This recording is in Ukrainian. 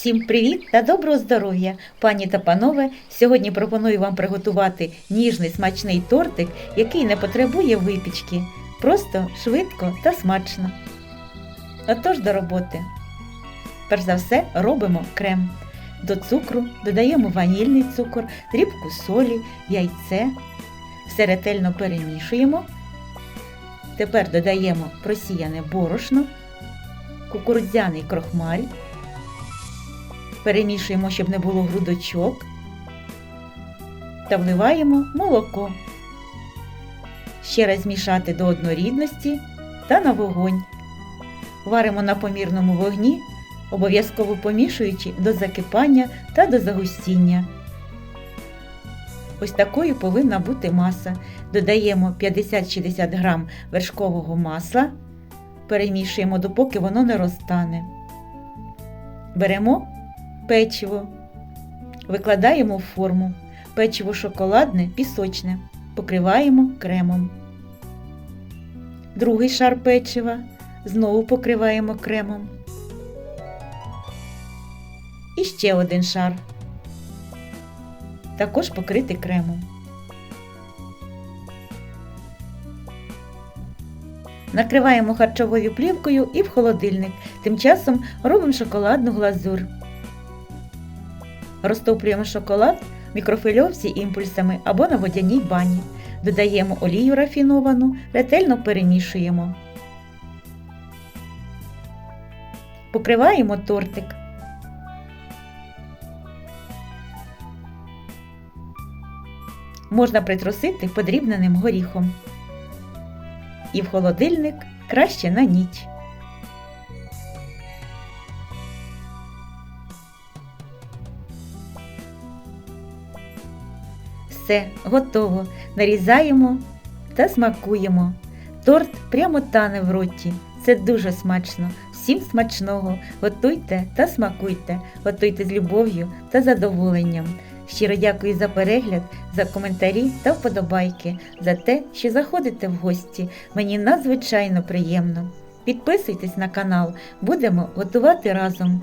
Всім привіт та доброго здоров'я, пані та панове. Сьогодні пропоную вам приготувати ніжний смачний тортик, який не потребує випічки. Просто швидко та смачно. Отож до роботи. Перш за все робимо крем. До цукру додаємо ванільний цукор, дрібку солі, яйце. Все ретельно перемішуємо. Тепер додаємо просіяне борошно, кукурудзяний крохмаль. Перемішуємо, щоб не було грудочок. Та вливаємо молоко. Ще раз змішати до однорідності та на вогонь. Варимо на помірному вогні, обов'язково помішуючи до закипання та до загустіння. Ось такою повинна бути маса. Додаємо 50-60 грам вершкового масла, перемішуємо, допоки воно не розтане. Беремо печиво, викладаємо в форму. Печиво шоколадне, пісочне, покриваємо кремом. Другий шар печива знову покриваємо кремом. І ще один шар. Також покрити кремом. Накриваємо харчовою плівкою і в холодильник. Тим часом робимо шоколадну глазур. Розтоплюємо шоколад в мікрофильовці імпульсами або на водяній бані. Додаємо олію рафіновану, ретельно перемішуємо. Покриваємо тортик. Можна притрусити подрібненим горіхом. І в холодильник краще на ніч. Все, готово. Нарізаємо та смакуємо. Торт прямо тане в роті. Це дуже смачно. Всім смачного. Готуйте та смакуйте. Готуйте з любов'ю та задоволенням. Щиро дякую за перегляд, за коментарі та вподобайки, за те, що заходите в гості. Мені надзвичайно приємно. Підписуйтесь на канал, будемо готувати разом.